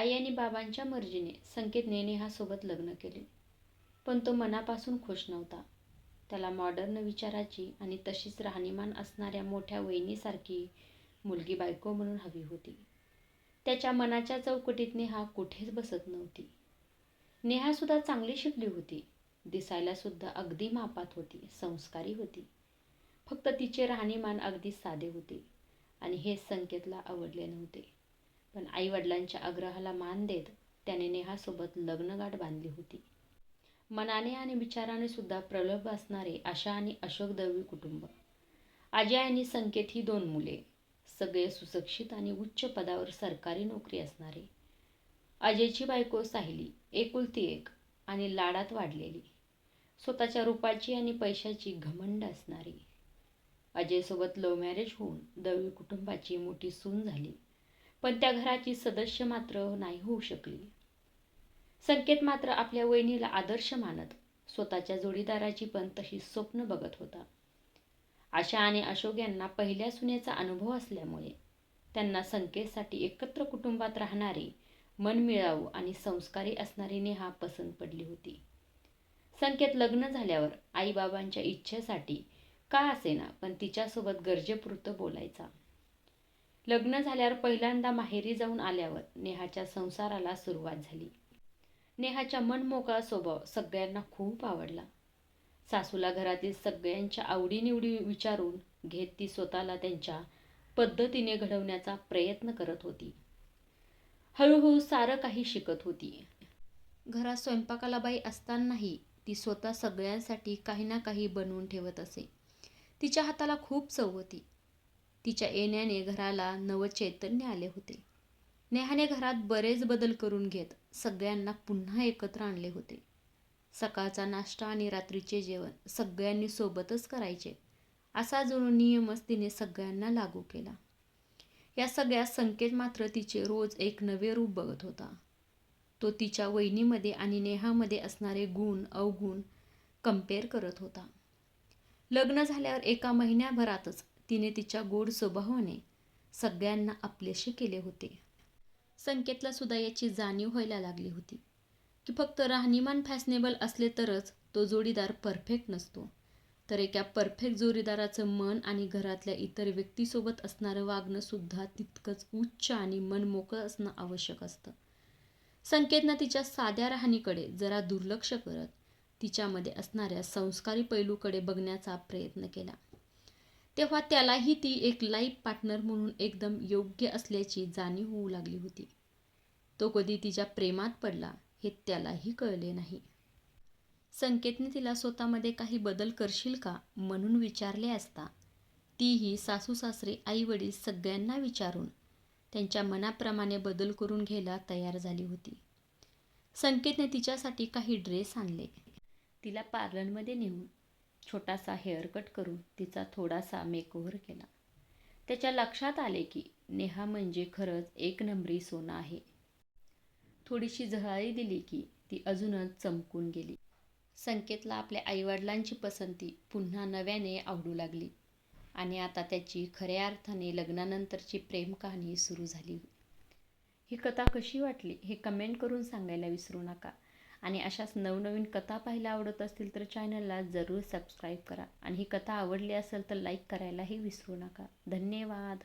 आई आणि बाबांच्या मर्जीने संकेतने नेहासोबत लग्न केले. पण तो मनापासून खुश नव्हता. त्याला मॉडर्न विचाराची आणि तशीच राहणीमान असणाऱ्या मोठ्या वहिनीसारखी मुलगी बायको म्हणून हवी होती. त्याच्या मनाच्या चौकटीत नेहा कुठेच बसत नव्हती. नेहासुद्धा चांगली शिकली होती. दिसायलासुद्धा अगदी मापात होती संस्कारी होती. फक्त तिचे राहणीमान अगदी साधे होते. आणि हे संकेतला आवडले नव्हते. पण आईवडिलांच्या आग्रहाला मान देत त्याने नेहासोबत लग्नगाठ बांधली होती. मनाने आणि विचाराने सुद्धा प्रलभ असणारे आशा आणि अशोक दळवी कुटुंब. आजी आणि संकेत ही दोन मुले सगळे सुशिक्षित आणि उच्च पदावर सरकारी नोकरी असणारे. अजयची बायको साहिली एकुलती एक आणि लाडात वाढलेली. स्वतःच्या रूपाची आणि पैशाची घमंड असणारी. अजयसोबत लव्ह मॅरेज होऊन दळवी कुटुंबाची मोठी सून झाली. पण त्या घराची सदस्य मात्र नाही होऊ शकली. संकेत मात्र आपल्या वहिनीला आदर्श मानत स्वतःच्या जोडीदाराची पण तशी स्वप्न बघत होता. आशा आणि अशोक यांना पहिल्या सुनेचा अनुभव असल्यामुळे त्यांना संकेतसाठी एकत्र कुटुंबात राहणारी मनमिळावू आणि संस्कारी असणारी नेहा पसंत पडली होती. संकेत लग्न झाल्यावर आईबाबांच्या इच्छेसाठी का असेना पण तिच्यासोबत गरजेपुरतं बोलायचा. लग्न झाल्यावर पहिल्यांदा माहेरी जाऊन आल्यावर नेहाच्या संसाराला सुरुवात झाली. नेहाच्या मनमोकळा स्वभाव सगळ्यांना खूप आवडला. सासूला घरातील सगळ्यांच्या आवडीनिवडी विचारून घेत ती स्वतःला त्यांच्या पद्धतीने घडवण्याचा प्रयत्न करत होती. हळूहळू सारं काही शिकत होती. घरात स्वयंपाकाला बाई असतानाही ती स्वतः सगळ्यांसाठी काही ना काही बनवून ठेवत असे. तिच्या हाताला खूप चव होती. तिच्या येण्याने घराला नवचैतन्य आले होते. नेहाने घरात बरेच बदल करून घेत सगळ्यांना पुन्हा एकत्र आणले होते. सकाळचा नाश्ता आणि रात्रीचे जेवण सगळ्यांनी सोबतच करायचे असा जणू नियमच तिने सगळ्यांना लागू केला. या सगळ्या संकेत मात्र तिचे रोज एक नवे रूप बघत होता. तो तिच्या वहिनीमध्ये आणि नेहामध्ये असणारे गुण अवगुण कंपेअर करत होता. लग्न झाल्यावर एका महिन्याभरातच तिने तिच्या गोड स्वभावाने सगळ्यांना आपलेशी केले होते. संकेतला सुद्धा याची जाणीव व्हायला लागली होती. की फक्त राहणीमान फॅशनेबल असले तरच तो जोडीदार परफेक्ट नसतो. तर एका परफेक्ट जोडीदाराचं मन आणि घरातल्या इतर व्यक्तीसोबत असणारं वागणं सुद्धा तितकंच उच्च आणि मन मोकळं असणं आवश्यक असतं. संकेतनं तिच्या साध्या राहणीकडे जरा दुर्लक्ष करत तिच्यामध्ये असणाऱ्या संस्कारी पैलूकडे बघण्याचा प्रयत्न केला. तेव्हा त्यालाही ती एक लाईफ पार्टनर म्हणून एकदम योग्य असल्याची जाणीव होऊ लागली होती. तो कधी तिच्या प्रेमात पडला हे त्यालाही कळले नाही. संकेतने तिला स्वतःमध्ये काही बदल करशील का म्हणून विचारले असता तीही सासू सासरे आई वडील सगळ्यांना विचारून त्यांच्या मनाप्रमाणे बदल करून घ्यायला तयार झाली होती. संकेतने तिच्यासाठी काही ड्रेस आणले. तिला पार्लरमध्ये नेऊन छोटासा हेअरकट करून तिचा थोडासा मेकओव्हर केला. त्याच्या लक्षात आले की नेहा म्हणजे खरंच एक नंबरी सोनं आहे. थोडीशी झळाळी दिली की ती अजूनच चमकून गेली. संकेतला आपल्या आईवडिलांची पसंती पुन्हा नव्याने आवडू लागली आणि आता त्याची खऱ्या अर्थाने लग्नानंतरची प्रेम कहाणी सुरू झाली. ही कथा कशी वाटली हे कमेंट करून सांगायला विसरू नका. आणि अशाच नवनवीन कथा पाहायला आवडत असतील तर चॅनलला जरूर सबस्क्राईब करा. आणि ही कथा आवडली असेल तर लाईक करायलाही विसरू नका. धन्यवाद.